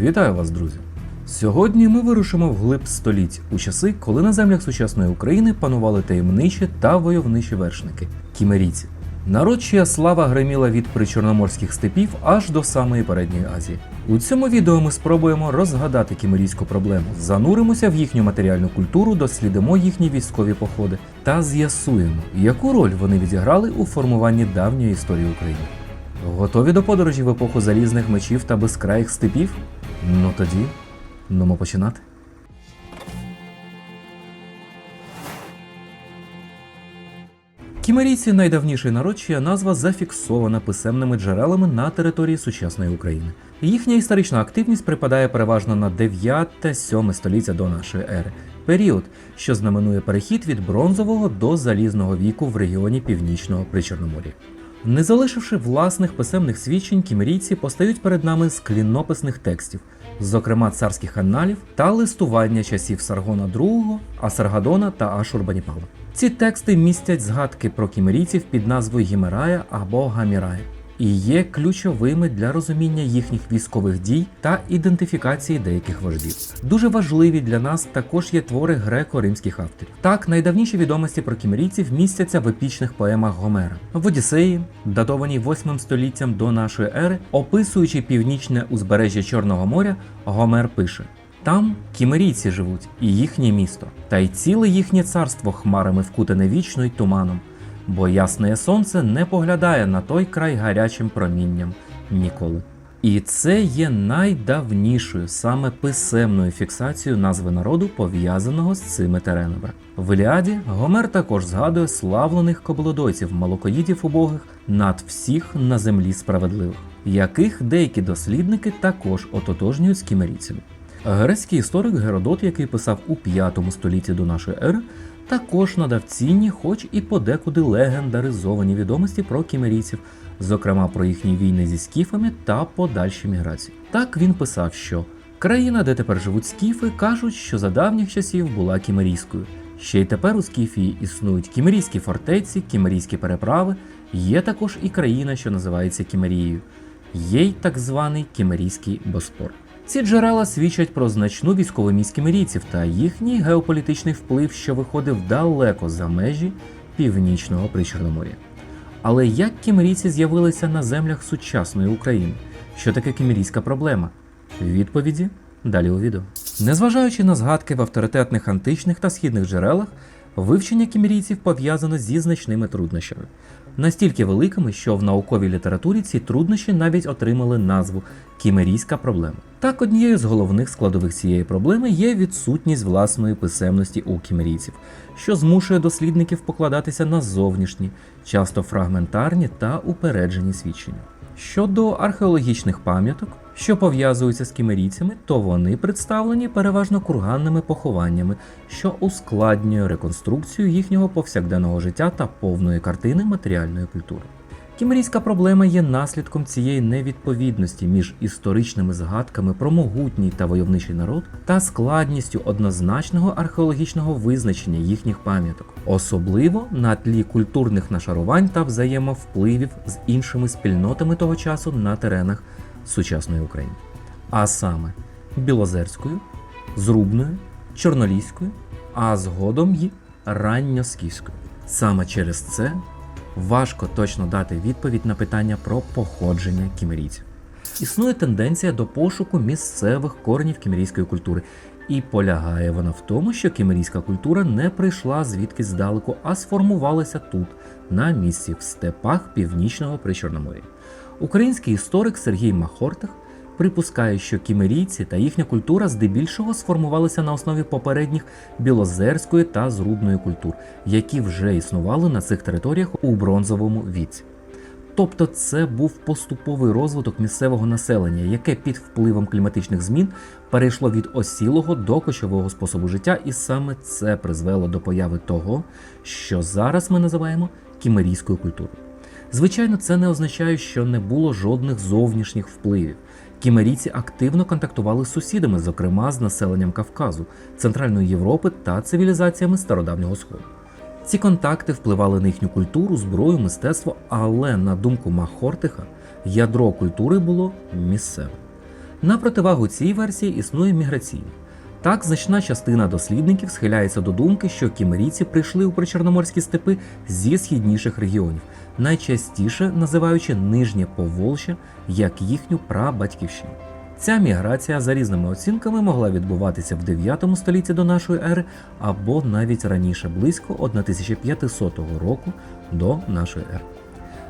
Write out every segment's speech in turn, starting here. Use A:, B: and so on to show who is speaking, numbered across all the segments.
A: Вітаю вас, друзі! Сьогодні ми вирушимо вглиб століть у часи, коли на землях сучасної України панували таємничі та войовничі вершники кімерійці. Народ, чия слава гриміла від причорноморських степів аж до самої передньої Азії. У цьому відео ми спробуємо розгадати кімерійську проблему, зануримося в їхню матеріальну культуру, дослідимо їхні військові походи та з'ясуємо, яку роль вони відіграли у формуванні давньої історії України. Готові до подорожі в епоху залізних мечів та безкраїх степів? Ну тоді, нумо починати. Кімерійці найдавніший народ, назва зафіксована писемними джерелами на території сучасної України. Їхня історична активність припадає переважно на 9-7 століття до нашої ери, період, що знаменує перехід від бронзового до залізного віку в регіоні північного Причорномор'я. Не залишивши власних писемних свідчень, кімерійці постають перед нами з клінописних текстів, зокрема царських аналів та листування часів Саргона II, Асаргадона та Ашурбаніпала. Ці тексти містять згадки про кімерійців під назвою Гімерая або Гамірая і є ключовими для розуміння їхніх військових дій та ідентифікації деяких вождів. Дуже важливі для нас також є твори греко-римських авторів. Так, найдавніші відомості про кімерійців містяться в епічних поемах Гомера. В Одіссеї, датованій 8 століттям до нашої ери, описуючи північне узбережжя Чорного моря, Гомер пише. Там кімерійці живуть, і їхнє місто, та й ціле їхнє царство хмарами вкутане вічно й туманом, бо ясне сонце не поглядає на той край гарячим промінням ніколи. І це є найдавнішою саме писемною фіксацією назви народу, пов'язаного з цими теренами. В Іліаді Гомер також згадує славлених коблодойців, малокоїдів убогих над всіх на землі справедливих, яких деякі дослідники також ототожнюють з кімерійцями. Грецький історик Геродот, який писав у 5 столітті до нашої ери, також надав цінні, хоч і подекуди легендаризовані відомості про кімерійців, зокрема про їхні війни зі скіфами та подальші міграції. Так він писав, що країна, де тепер живуть скіфи, кажуть, що за давніх часів була кімерійською. Ще й тепер у Скіфії існують кімерійські фортеці, кімерійські переправи. Є також і країна, що називається Кімерією. Є й так званий Кімерійський Боспор. Ці джерела свідчать про значну військову міць кімерійців та їхній геополітичний вплив, що виходив далеко за межі північного Причорномор'я. Але як кімерійці з'явилися на землях сучасної України? Що таке кімерійська проблема? Відповіді далі у відео. Незважаючи на згадки в авторитетних античних та східних джерелах, вивчення кімерійців пов'язано зі значними труднощами, настільки великими, що в науковій літературі ці труднощі навіть отримали назву кімерійська проблема. Так, однією з головних складових цієї проблеми є відсутність власної писемності у кімерійців, що змушує дослідників покладатися на зовнішні, часто фрагментарні та упереджені свідчення. Щодо археологічних пам'яток, що пов'язуються з кімерійцями, то вони представлені переважно курганними похованнями, що ускладнює реконструкцію їхнього повсякденного життя та повної картини матеріальної культури. Кімерійська проблема є наслідком цієї невідповідності між історичними згадками про могутній та войовничий народ та складністю однозначного археологічного визначення їхніх пам'яток, особливо на тлі культурних нашарувань та взаємовпливів з іншими спільнотами того часу на теренах сучасної України, а саме Білозерською, Зрубною, Чорноліською, а згодом й ранньоскіфською. Саме через це важко точно дати відповідь на питання про походження кімерійців. Існує тенденція до пошуку місцевих коренів кімерійської культури, і полягає вона в тому, що кімерійська культура не прийшла звідки здалеку, а сформувалася тут, на місці в степах північного Причорномор'я. Український історик Сергій Махортах припускає, що кімерійці та їхня культура здебільшого сформувалися на основі попередніх білозерської та зрубної культур, які вже існували на цих територіях у бронзовому віці. Тобто це був поступовий розвиток місцевого населення, яке під впливом кліматичних змін перейшло від осілого до кочового способу життя, і саме це призвело до появи того, що зараз ми називаємо кімерійською культурою. Звичайно, це не означає, що не було жодних зовнішніх впливів. Кімерійці активно контактували з сусідами, зокрема з населенням Кавказу, Центральної Європи та цивілізаціями Стародавнього Сходу. Ці контакти впливали на їхню культуру, зброю, мистецтво, але на думку Махортиха, ядро культури було місцевим. На противагу цій версії існує міграційна. Так, значна частина дослідників схиляється до думки, що кімерійці прийшли у причорноморські степи зі східніших регіонів, найчастіше називаючи Нижнє Поволжя як їхню прабатьківщину. Ця міграція за різними оцінками могла відбуватися в 9 столітті до нашої ери або навіть раніше близько 1500 року до нашої ери.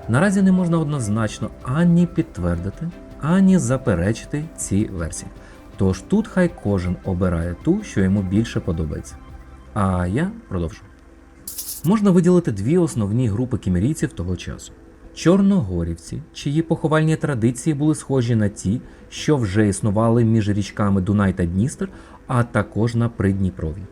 A: Наразі не можна однозначно ані підтвердити, ані заперечити ці версії. Тож тут хай кожен обирає ту, що йому більше подобається. А я продовжу. Можна виділити дві основні групи кімерійців того часу: чорногорівці, чиї поховальні традиції були схожі на ті, що вже існували між річками Дунай та Дністер, а також на Придніпров'ї.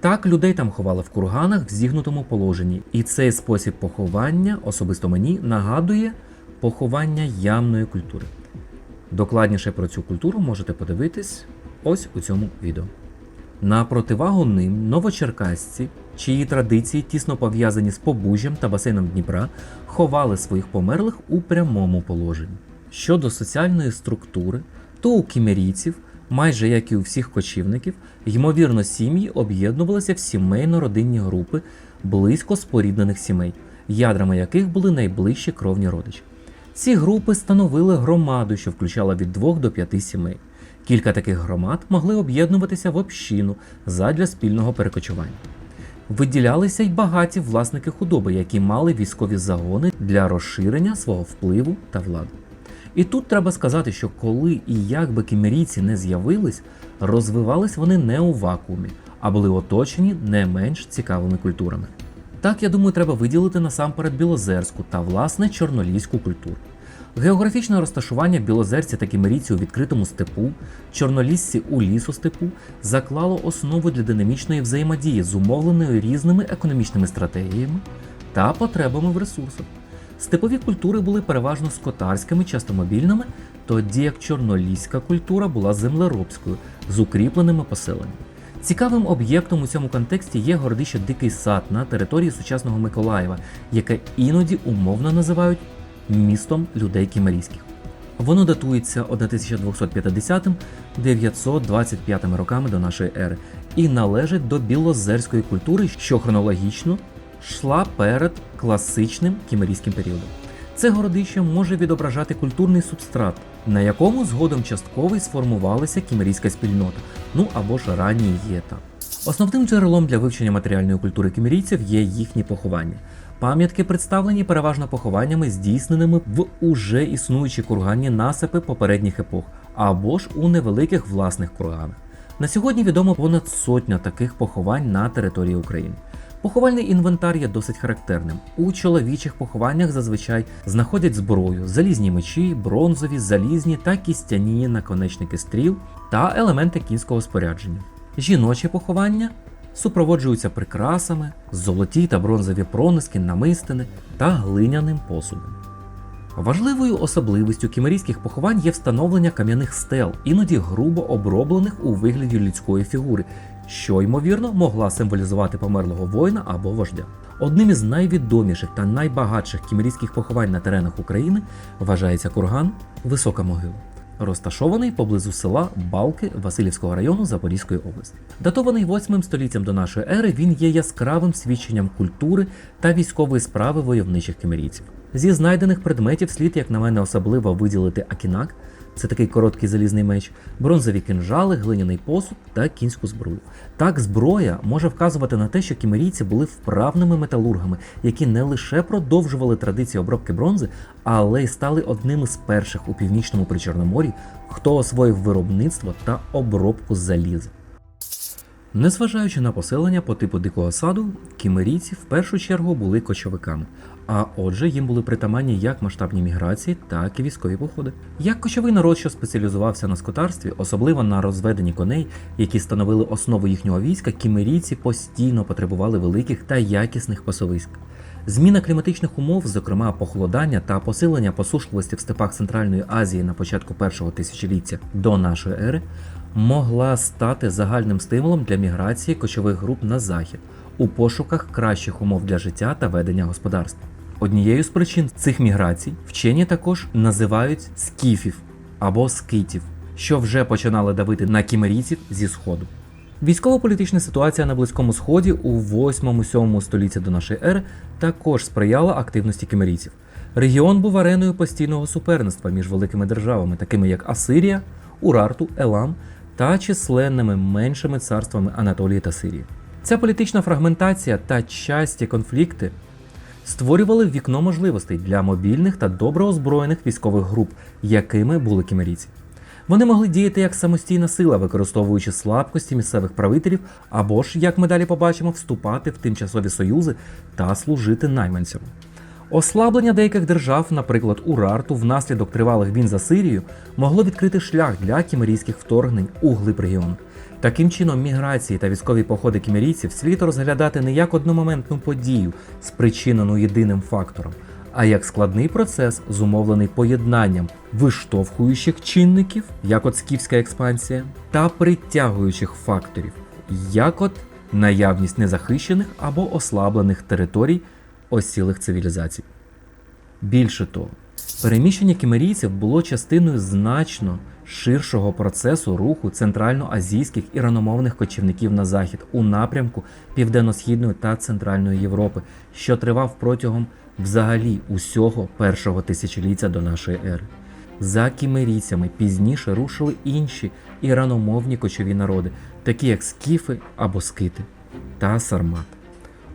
A: Так, людей там ховали в курганах в зігнутому положенні, і цей спосіб поховання, особисто мені, нагадує поховання ямної культури. Докладніше про цю культуру можете подивитись ось у цьому відео. На противагу ним новочеркасці, чиї традиції тісно пов'язані з побужжям та басейном Дніпра, ховали своїх померлих у прямому положенні. Щодо соціальної структури, то у кімерійців, майже як і у всіх кочівників, ймовірно, сім'ї об'єднувалися в сімейно-родинні групи близько споріднених сімей, ядрами яких були найближчі кровні родичі. Ці групи становили громаду, що включала від двох до п'яти сімей. Кілька таких громад могли об'єднуватися в общину задля спільного перекочування. Виділялися й багаті власники худоби, які мали військові загони для розширення свого впливу та влади. І тут треба сказати, що коли і як би кімерійці не з'явились, розвивались вони не у вакуумі, а були оточені не менш цікавими культурами. Так, я думаю, треба виділити насамперед білозерську та власне чорноліську культуру. Географічне розташування білозерця та кімерійці у відкритому степу, чорнолісці у лісу степу заклало основу для динамічної взаємодії, зумовленої різними економічними стратегіями та потребами в ресурсах. Степові культури були переважно скотарськими, часто мобільними, тоді як чорноліська культура була землеробською з укріпленими поселеннями. Цікавим об'єктом у цьому контексті є городище Дикий Сад на території сучасного Миколаєва, яке іноді умовно називають містом людей кімерійських. Воно датується 1250-925 роками до нашої ери і належить до білозерської культури, що хронологічно йшла перед класичним кімерійським періодом. Це городище може відображати культурний субстрат, на якому згодом частково й сформувалася кімерійська спільнота, ну або ж ранній її етап. Основним джерелом для вивчення матеріальної культури кімерійців є їхні поховання. Пам'ятки представлені переважно похованнями, здійсненими в уже існуючі курганні насипи попередніх епох, або ж у невеликих власних курганах. На сьогодні відомо понад сотня таких поховань на території України. Поховальний інвентар є досить характерним. У чоловічих похованнях зазвичай знаходять зброю, залізні мечі, бронзові, залізні та кістяні наконечники стріл та елементи кінського спорядження. Жіночі поховання супроводжуються прикрасами, золоті та бронзові прониски, намистини та глиняним посудом. Важливою особливістю кімерійських поховань є встановлення кам'яних стел, іноді грубо оброблених у вигляді людської фігури, що ймовірно могла символізувати померлого воїна або вождя. Одним із найвідоміших та найбагатших кімерійських поховань на теренах України вважається курган Висока могила, розташований поблизу села Балки Васильівського району Запорізької області. Датований 8 століттям до нашої ери, він є яскравим свідченням культури та військової справи войовничих кімерійців. Зі знайдених предметів слід, як на мене, особливо виділити акінак, це такий короткий залізний меч, бронзові кинжали, глиняний посуд та кінську зброю. Так, зброя може вказувати на те, що кімерійці були вправними металургами, які не лише продовжували традицію обробки бронзи, але й стали одним із перших у північному причорномор'ї, хто освоїв виробництво та обробку заліза. Незважаючи на поселення по типу дикого саду, кімерійці в першу чергу були кочовиками, а отже, їм були притаманні як масштабні міграції, так і військові походи. Як кочовий народ, що спеціалізувався на скотарстві, особливо на розведенні коней, які становили основу їхнього війська, кімерійці постійно потребували великих та якісних пасовиськ. Зміна кліматичних умов, зокрема похолодання та посилення посушливості в степах Центральної Азії на початку першого тисячоліття до нашої ери, могла стати загальним стимулом для міграції кочових груп на захід у пошуках кращих умов для життя та ведення господарства. Однією з причин цих міграцій вчені також називають скіфів або скитів, що вже починали давити на кімерійців зі сходу. Військово-політична ситуація на Близькому Сході у 8-7 столітті до нашої ери також сприяла активності кімерійців. Регіон був ареною постійного суперництва між великими державами, такими як Асирія, Урарту, Елам та численними меншими царствами Анатолії та Сирії. Ця політична фрагментація та часті конфлікти створювали вікно можливостей для мобільних та добре озброєних військових груп, якими були кімерійці. Вони могли діяти як самостійна сила, використовуючи слабкості місцевих правителів, або ж, як ми далі побачимо, вступати в тимчасові союзи та служити найманцям. Ослаблення деяких держав, наприклад, Урарту, внаслідок тривалих війн за Сирію, могло відкрити шлях для кімерійських вторгнень у глиб регіону. Таким чином, міграції та військові походи кімерійців слід розглядати не як одномоментну подію, спричинену єдиним фактором, а як складний процес, зумовлений поєднанням виштовхуючих чинників, як от скіфська експансія, та притягуючих факторів, як от наявність незахищених або ослаблених територій осілих цивілізацій. Більше того, переміщення кімерійців було частиною значно ширшого процесу руху центральноазійських і раномовних кочівників на захід у напрямку Південно-Східної та Центральної Європи, що тривав протягом взагалі усього першого тисячоліття до нашої ери. За кімерійцями пізніше рушили інші іраномовні кочові народи, такі як скіфи або скити та сармат.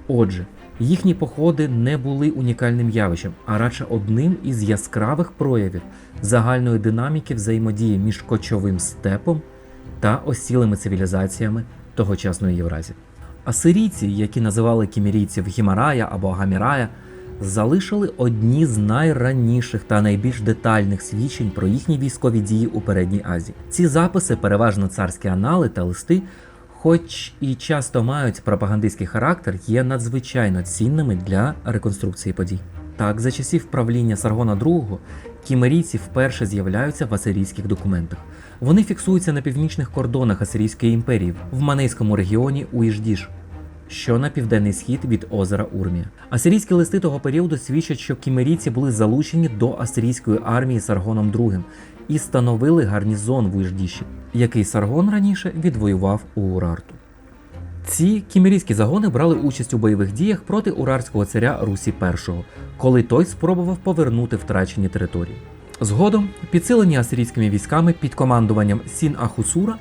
A: Отже, їхні походи не були унікальним явищем, а радше одним із яскравих проявів загальної динаміки взаємодії між кочовим степом та осілими цивілізаціями тогочасної Євразії. Асирійці, які називали кімерійців Гімарая або Гамірая, залишили одні з найраніших та найбільш детальних свідчень про їхні військові дії у передній Азії. Ці записи, переважно царські анали та листи, хоч і часто мають пропагандистський характер, є надзвичайно цінними для реконструкції подій. Так, за часів правління Саргона II кімерійці вперше з'являються в асирійських документах. Вони фіксуються на північних кордонах Асирійської імперії в Манейському регіоні Уїждіж, що на південний схід від озера Урмія. Асирійські листи того періоду свідчать, що кімерійці були залучені до асирійської армії Саргоном II і становили гарнізон в Уїждіші, який Саргон раніше відвоював у Урарту. Ці кімерійські загони брали участь у бойових діях проти урарського царя Русі І, коли той спробував повернути втрачені території. Згодом, підсилені асирійськими військами під командуванням Сін Ахусура,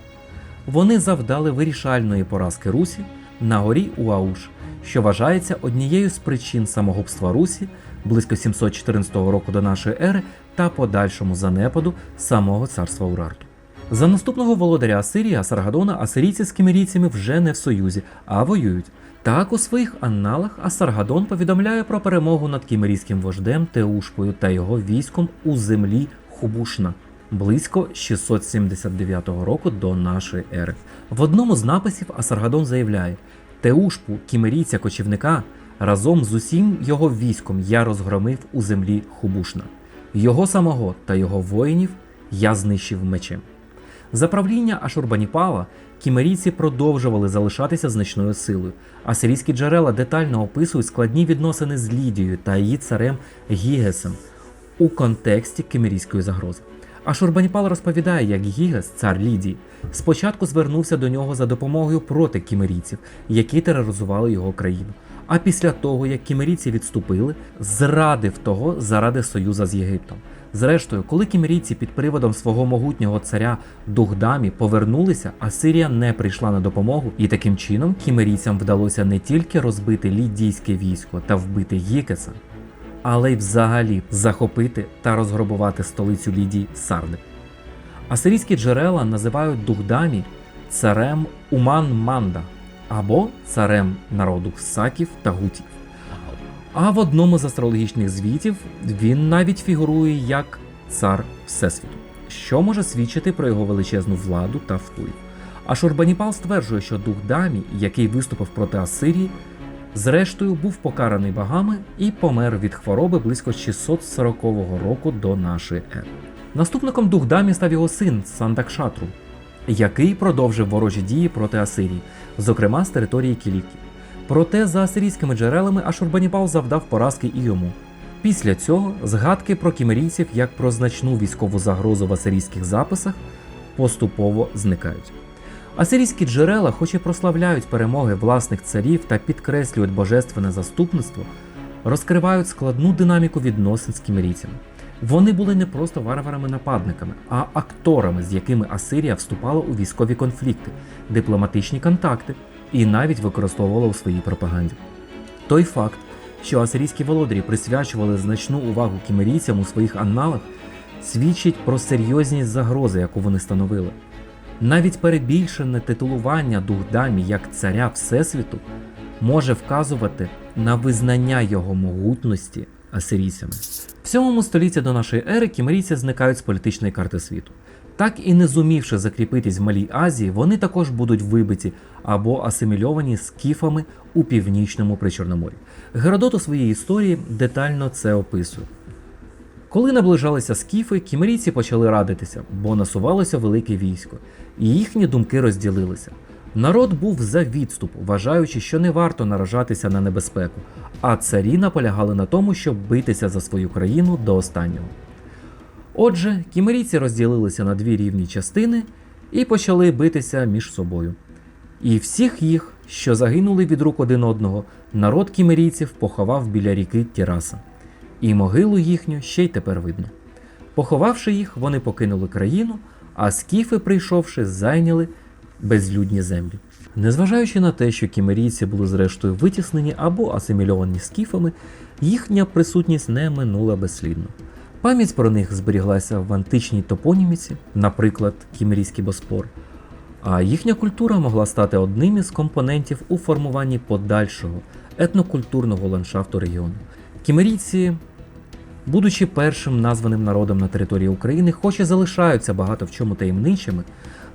A: вони завдали вирішальної поразки Русі на горі Уауш, що вважається однією з причин самогубства Русі близько 714 року до нашої ери та подальшому занепаду самого царства Урарту. За наступного володаря Асирії Асаргадона асирійці з кімерійцями вже не в союзі, а воюють. Так у своїх аналах Асаргадон повідомляє про перемогу над кімерійським вождем Теушпою та його військом у землі Хубушна близько 679 року до нашої ери. В одному з написів Асаргадон заявляє: Теушпу, кімерійця кочівника, разом з усім його військом я розгромив у землі Хубушна. Його самого та його воїнів я знищив мечем. За правління Ашурбаніпала кімерійці продовжували залишатися значною силою. Асирійські джерела детально описують складні відносини з Лідією та її царем Гігесом у контексті кімерійської загрози. Ашурбаніпал розповідає, як Гігес, цар Лідії, спочатку звернувся до нього за допомогою проти кімерійців, які тероризували його країну. А після того, як кімерійці відступили, зрадив того заради союза з Єгиптом. Зрештою, коли кімерійці під приводом свого могутнього царя Дугдамі повернулися, Асирія не прийшла на допомогу, і таким чином кімерійцям вдалося не тільки розбити лідійське військо та вбити Гікеса, але й взагалі захопити та розграбувати столицю Лідії Сарди. Асирійські джерела називають Дугдамі царем Уман-Манда або царем народу Саків та Гутів. А в одному з астрологічних звітів він навіть фігурує як цар Всесвіту, що може свідчити про його величезну владу та вплив. А Шурбаніпал стверджує, що дух Дамі, який виступив проти Асирії, зрештою був покараний богами і помер від хвороби близько 640 року до нашої ери. Наступником дух Дамі став його син Сандакшатру, який продовжив ворожі дії проти Асирії, зокрема з території Кіліки. Проте, за асирійськими джерелами, Ашурбаніпал завдав поразки і йому. Після цього згадки про кімерійців як про значну військову загрозу в асирійських записах поступово зникають. Асирійські джерела, хоч і прославляють перемоги власних царів та підкреслюють божественне заступництво, розкривають складну динаміку відносин з кімерійцями. Вони були не просто варварами-нападниками, а акторами, з якими Асирія вступала у військові конфлікти, дипломатичні контакти і навіть використовувала у своїй пропаганді. Той факт, що асирійські володарі присвячували значну увагу кімерійцям у своїх анналах, свідчить про серйозність загрози, яку вони становили. Навіть перебільшене титулування Духдамі як царя Всесвіту може вказувати на визнання його могутності асирійцями. В 7 столітті до нашої ери кімерійці зникають з політичної карти світу. Так і не зумівши закріпитись в Малій Азії, вони також будуть вибиті або асимільовані скіфами у північному Причорномор'ї. Геродот у своїй історії детально це описує. Коли наближалися скіфи, кімерійці почали радитися, бо насувалося велике військо, і їхні думки розділилися. Народ був за відступ, вважаючи, що не варто наражатися на небезпеку, а царі наполягали на тому, щоб битися за свою країну до останнього. Отже, кімерійці розділилися на дві рівні частини і почали битися між собою. І всіх їх, що загинули від рук один одного, народ кімерійців поховав біля ріки Тіраса. І могилу їхню ще й тепер видно. Поховавши їх, вони покинули країну, а скіфи, прийшовши, зайняли безлюдні землі. Незважаючи на те, що кімерійці були зрештою витіснені або асимільовані скіфами, їхня присутність не минула безслідно. Пам'ять про них зберіглася в античній топоніміці, наприклад, кімерійський боспор, а їхня культура могла стати одним із компонентів у формуванні подальшого етнокультурного ландшафту регіону. Кімерійці, будучи першим названим народом на території України, хоч і залишаються багато в чому таємничими,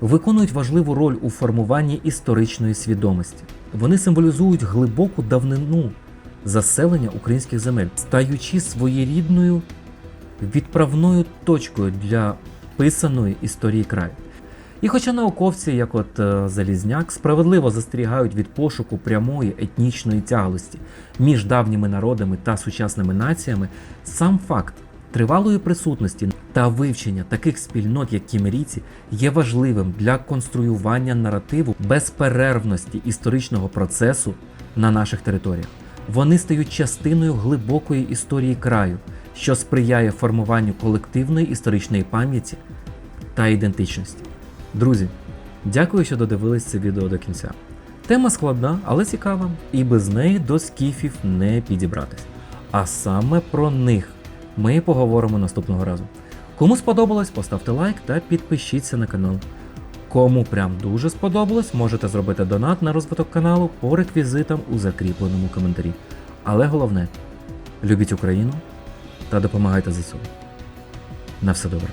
A: виконують важливу роль у формуванні історичної свідомості. Вони символізують глибоку давнину заселення українських земель, стаючи своєрідною відправною точкою для писаної історії краю. І хоча науковці, як от е, Залізняк, справедливо застерігають від пошуку прямої етнічної тяглості між давніми народами та сучасними націями, сам факт тривалої присутності та вивчення таких спільнот, як кімерійці, є важливим для конструювання наративу безперервності історичного процесу на наших територіях. Вони стають частиною глибокої історії краю, що сприяє формуванню колективної історичної пам'яті та ідентичності. Друзі, дякую, що додивились це відео до кінця. Тема складна, але цікава, і без неї до скіфів не підібратись. А саме про них ми поговоримо наступного разу. Кому сподобалось, поставте лайк та підпишіться на канал. Кому прям дуже сподобалось, можете зробити донат на розвиток каналу по реквізитам у закріпленому коментарі. Але головне, любіть Україну та допомагайте ЗСУ. На все добре.